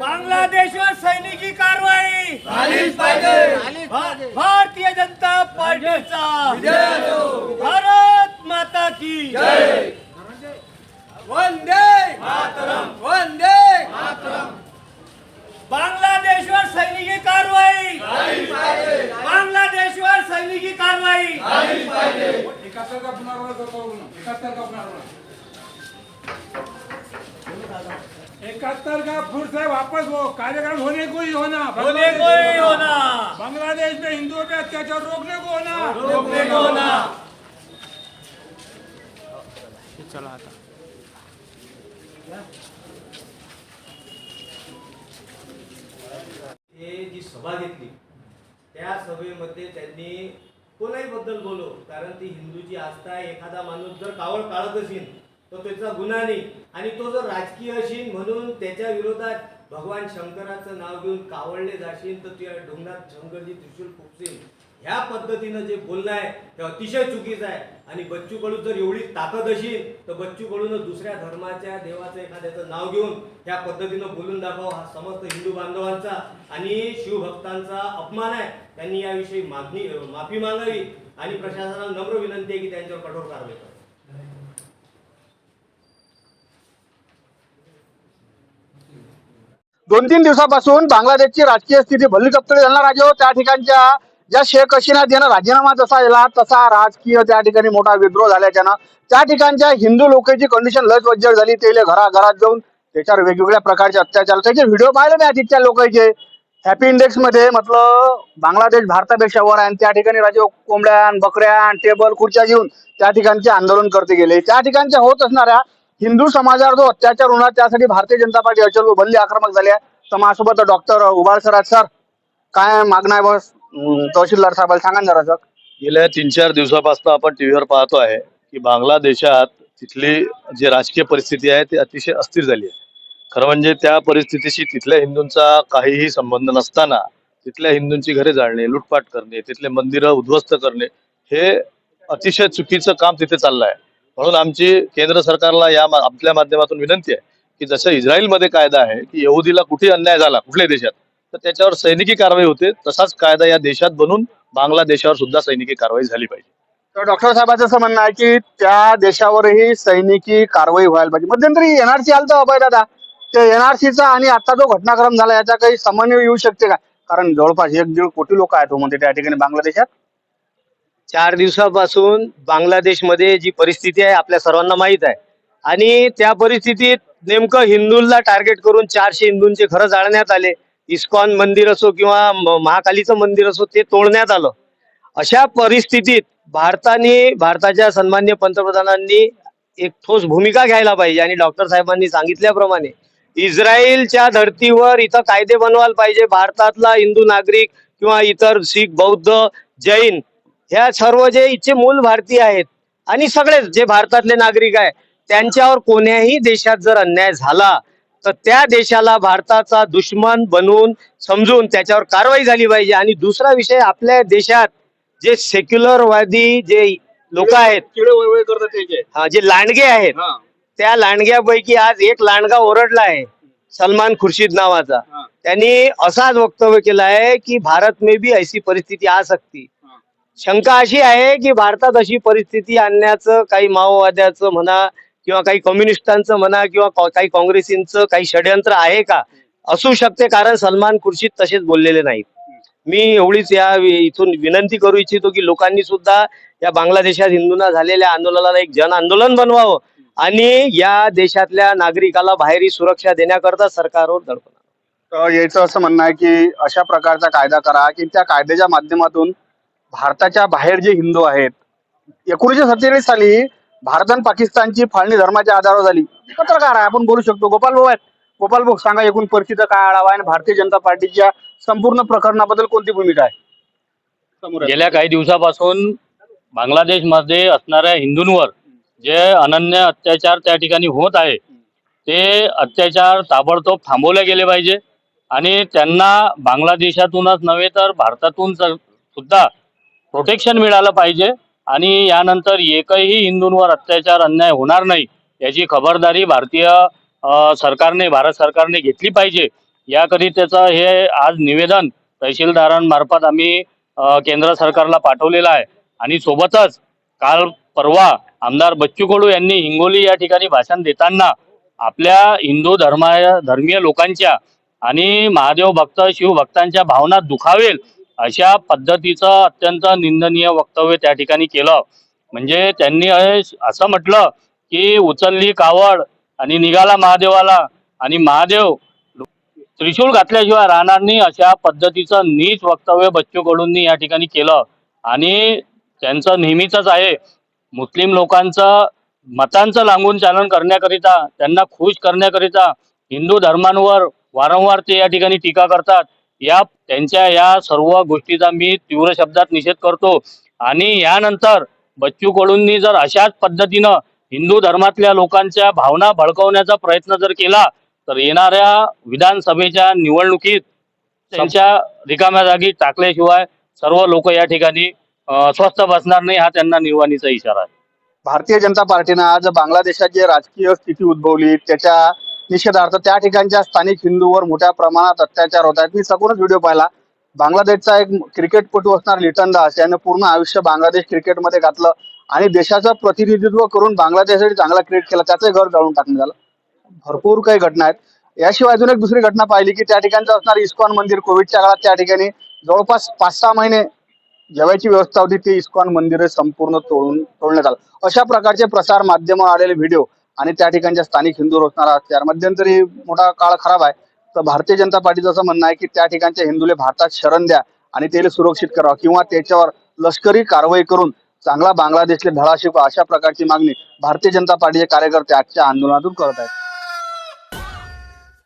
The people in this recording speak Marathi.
बांगलादेशवर सैनिकी कारवाई. झालीच पाहिजे. भा- भारतीय जनता पार्टीचा. भारत माता की वंदे वंदे बांगलादेशवर सैनिकी कारवाई. बांगलादेशवर सैनिकी कारवाई. इकहत्तर का करता इकहत्तर का इकहत्तर का फिर से वापस वो कार्यक्रम होने को ही होना होने को ही होना बांग्लादेश में हिंदुओं पे अत्याचार रोकने को होना रोकने को होना हे जी सभा घेतली त्या सभेमध्ये त्यांनी कोणाही बद्दल बोलो? कारण ती हिंदूची आस्था आहे. एखादा माणूस जर कावळ काढत असेल तर त्याचा गुन्हा नाही. आणि तो जर राजकीय असेल म्हणून त्याच्या विरोधात भगवान शंकराचं नाव घेऊन कावळले जाशील तर तुझ्या डोंगरात शंकरजी त्रिशूल फुकशील. ह्या पद्धतीनं जे बोलणं आहे ते अतिशय चुकीचं आहे. आणि बच्चू कडू जर एवढी ताकद असेल तर बच्चू कडून दुसऱ्या धर्माच्या देवाचं एखाद्याचं नाव घेऊन ह्या पद्धतीनं बोलून दाखवा. हा समस्त हिंदू बांधवांचा आणि शिवभक्तांचा अपमान आहे. त्यांनी याविषयी मागणी माफी मागावी. आणि प्रशासनाला नम्र विनंती आहे की त्यांच्यावर कठोर कारवाई करावी दोन तीन दिवसापासून बांगलादेशची राजकीय स्थिती भल्ली चपतळी झाला राजे त्या ठिकाणच्या ज्या शेख हसीना ज्यानं राजीनामा जसा दिला तसा राजकीय त्या ठिकाणी मोठा विद्रोह झाल्याच्यानं त्या ठिकाणच्या हिंदू लोकांची कंडिशन लस वज्जड झाली ते घराघरात जाऊन त्याच्यावर वेगवेगळ्या प्रकारचे अत्याचार त्याचे व्हिडिओ पाहिले मी तिथच्या लोकांचे हॅपी इंडेक्समध्ये म्हटलं बांगलादेश भारतापेक्षा वर आहे आणि त्या ठिकाणी राजे कोंबड्या बकऱ्या टेबल खुर्च्या घेऊन त्या ठिकाणचे आंदोलन करते गेले. त्या ठिकाणच्या होत असणाऱ्या हिंदू समाजावर जो अत्याचार होणार त्यासाठी भारतीय जनता पार्टी अचल बनली आक्रमक झाली आहे. तर माझ्यासोबत डॉक्टर उबाळ सर सर काय मागणं आहे बस? तहसीलदार साहेबाला सांगा ना जरा सर. गेल्या तीन चार दिवसापासून आपण टीव्हीवर पाहतो आहे की बांगलादेशात तिथली जी राजकीय परिस्थिती आहे ती अतिशय अस्थिर झाली आहे. खरं म्हणजे त्या परिस्थितीशी तिथल्या हिंदूंचा काहीही संबंध नसताना तिथल्या हिंदूंची घरे जाळणे लुटपाट करणे तिथले मंदिरं उद्ध्वस्त करणे हे अतिशय चुकीचं काम तिथे चाललं आहे. म्हणून आमची केंद्र सरकारला या आपल्या माध्यमातून विनंती आहे की जसं इस्रायलमध्ये कायदा आहे की यहुदीला कुठे अन्याय झाला कुठल्याही देशात तर त्याच्यावर सैनिकी कारवाई होते तसाच कायदा या देशात बनून बांगलादेशावर सुद्धा सैनिकी कारवाई झाली पाहिजे. तर डॉक्टर साहेबांचं असं म्हणणं आहे की त्या देशावरही सैनिकी कारवाई व्हायला पाहिजे. मध्यंतरी एनआरसी आलं तर अभय दादा. ते एनआरसीचा आणि आता जो घटनाक्रम झाला याचा काही समन्वय येऊ शकते का? कारण जवळपास एक दीड कोटी लोक आहेत म्हणते त्या ठिकाणी बांगलादेशात. चार दिवसापासून बांगलादेशमध्ये जी परिस्थिती आहे आपल्या सर्वांना माहीत आहे. आणि त्या परिस्थितीत नेमकं हिंदूंना टार्गेट करून चारशे हिंदूंचे घरं जाळण्यात आले. इस्कॉन मंदिर असो किंवा म- महाकालीचं मंदिर असो ते तोडण्यात आलं. अशा परिस्थितीत भारताने भारताच्या सन्मान्य पंतप्रधानांनी एक ठोस भूमिका घ्यायला पाहिजे आणि डॉक्टर साहेबांनी सांगितल्याप्रमाणे इस्रायलच्या धर्तीवर इथं कायदे बनवायला पाहिजे. भारतातला हिंदू नागरिक किंवा इतर शीख बौद्ध जैन ह्या सर्व जे इथचे मूल भारतीय आहेत आणि सगळेच जे भारतातले नागरिक आहे त्यांच्यावर कोण्याही देशात जर अन्याय झाला तर त्या देशाला भारताचा दुश्मन बनवून समजून त्याच्यावर कारवाई झाली पाहिजे आणि दुसरा विषय आपल्या देशात जे सेक्युलरवादी जे लोक आहेत हा, जे लांडगे आहेत. त्या लांडग्यापैकी आज एक लांडगा ओरडला आहे सलमान खुर्शीद नावाचा. त्यांनी असाच वक्तव्य केलं आहे की भारत में भी ऐसी परिस्थिती आ सकती. शंका अशी आहे की भारतात अशी परिस्थिती आणण्याचं काही माओवाद्याचं म्हणा किंवा काही कम्युनिस्टांचं म्हणा किंवा काही काँग्रेसींचं काही षडयंत्र आहे का? असू शकते कारण सलमान खुर्शीद तसेच बोललेले नाहीत. मी एवढीच या इथून विनंती करू इच्छितो की लोकांनी सुद्धा या बांगलादेशात हिंदूंना झालेल्या आंदोलनाला एक जन आंदोलन बनवावं आणि या देशातल्या नागरिकाला बाहेरी सुरक्षा देण्याकरता सरकारवर दडपण यायचं असं म्हणणं आहे की अशा प्रकारचा कायदा करा की त्या कायद्याच्या माध्यमातून भारताच्या बाहेर जे हिंदू आहेत एकोणीसशे सत्तेचाळीस साली भारत आणि पाकिस्तानची फाळणी धर्माच्या आधारावर झाली. पत्रकार आहे आपण बोलू शकतो. गोपाल भाऊ आहेत. गोपाल भाऊ सांगा एकूण परिस्थिती काय आढावा आहे आणि भारतीय जनता पार्टीच्या संपूर्ण प्रकरणाबद्दल कोणती भूमिका आहे? समोर गेल्या काही दिवसापासून बांगलादेशमध्ये असणाऱ्या हिंदूंवर जे अनन्य अत्याचार त्या ठिकाणी होत आहे ते अत्याचार ताबडतोब थांबवले गेले पाहिजे. आणि त्यांना बांगलादेशातूनच नव्हे तर भारतातून सुद्धा प्रोटेक्शन मिळालं पाहिजे आणि यानंतर एकही हिंदूंवर अत्याचार अन्याय होणार नाही याची खबरदारी भारतीय सरकारने भारत सरकारने घेतली पाहिजे. याकरिताचं हे आज निवेदन तहसीलदारांमार्फत आम्ही केंद्र सरकारला पाठवलेलं आहे. आणि सोबतच काल परवा आमदार बच्चू कडू यांनी हिंगोली या ठिकाणी भाषण देताना आपल्या हिंदू धर्मा धर्मीय लोकांच्या आणि महादेव भक्त शिवभक्तांच्या भावना दुखावेल अशा पद्धतीचं अत्यंत निंदनीय वक्तव्य त्या ठिकाणी केलं. म्हणजे त्यांनी असं म्हटलं की उचलली कावड आणि निघाला महादेवाला आणि महादेव त्रिशूल घातल्याशिवाय राहणार नाही अशा पद्धतीचं नीच वक्तव्य बच्चू कडूंनी या ठिकाणी केलं. आणि त्यांचं नेहमीच आहे मुस्लिम लोकांचं मतांचं लागून चालन करण्याकरिता त्यांना खुश करण्याकरिता हिंदू धर्मांवर वारंवार ते या ठिकाणी टीका करतात. या त्यांच्या या सर्व गोष्टीचा मी तीव्र शब्दात निषेध करतो. आणि यानंतर बच्चू कडूंनी जर अशाच पद्धतीनं हिंदू धर्मातल्या लोकांच्या भावना भडकवण्याचा प्रयत्न जर केला तर येणाऱ्या विधानसभेच्या निवडणुकीत त्यांच्या रिकाम्या जागी टाकल्याशिवाय सर्व लोक या ठिकाणी अं, स्वस्थ बसणार नाही हा त्यांना निर्वाणीचा इशारा आहे. भारतीय जनता पार्टीनं आज बांगलादेशात जे राजकीय स्थिती उद्भवली त्याच्या निषेधार्थ. त्या ठिकाणच्या स्थानिक हिंदूवर मोठ्या प्रमाणात अत्याचार होत आहेत. मी सगळंच व्हिडिओ पाहिला. बांगलादेशचा एक क्रिकेटपटू असणार लिटन दास. यानं पूर्ण आयुष्य बांगलादेश क्रिकेटमध्ये घातलं आणि देशाचं प्रतिनिधित्व करून बांगलादेशसाठी चांगला क्रिकेट केला. त्याचं घर जाळून टाकण्यात झालं भरपूर काही घटना आहेत. याशिवाय अजून एक दुसरी घटना पाहिली की त्या ठिकाणचं असणार इस्कॉन मंदिर कोविडच्या काळात त्या ठिकाणी जवळपास पाच सहा महिने जेवायची व्यवस्था होती. ती इस्कॉन मंदिर संपूर्ण तोडून तोडण्यात आलं. अशा प्रकारचे प्रसार माध्यम आलेले व्हिडिओ आणि त्या ठिकाणच्या स्थानिक हिंदू रोखणारा हत्यार. मध्यंतरी मोठा काळ खराब आहे. तर भारतीय जनता पार्टीचं असं म्हणणं आहे की त्या ठिकाणच्या हिंदूले भारतात शरण द्या आणि त्याला सुरक्षित करावं किंवा त्याच्यावर लष्करी कारवाई करून चांगला बांगलादेशले धडा शिकवा अशा प्रकारची मागणी भारतीय जनता पार्टीचे कार्यकर्ते आजच्या आंदोलनातून करत आहेत.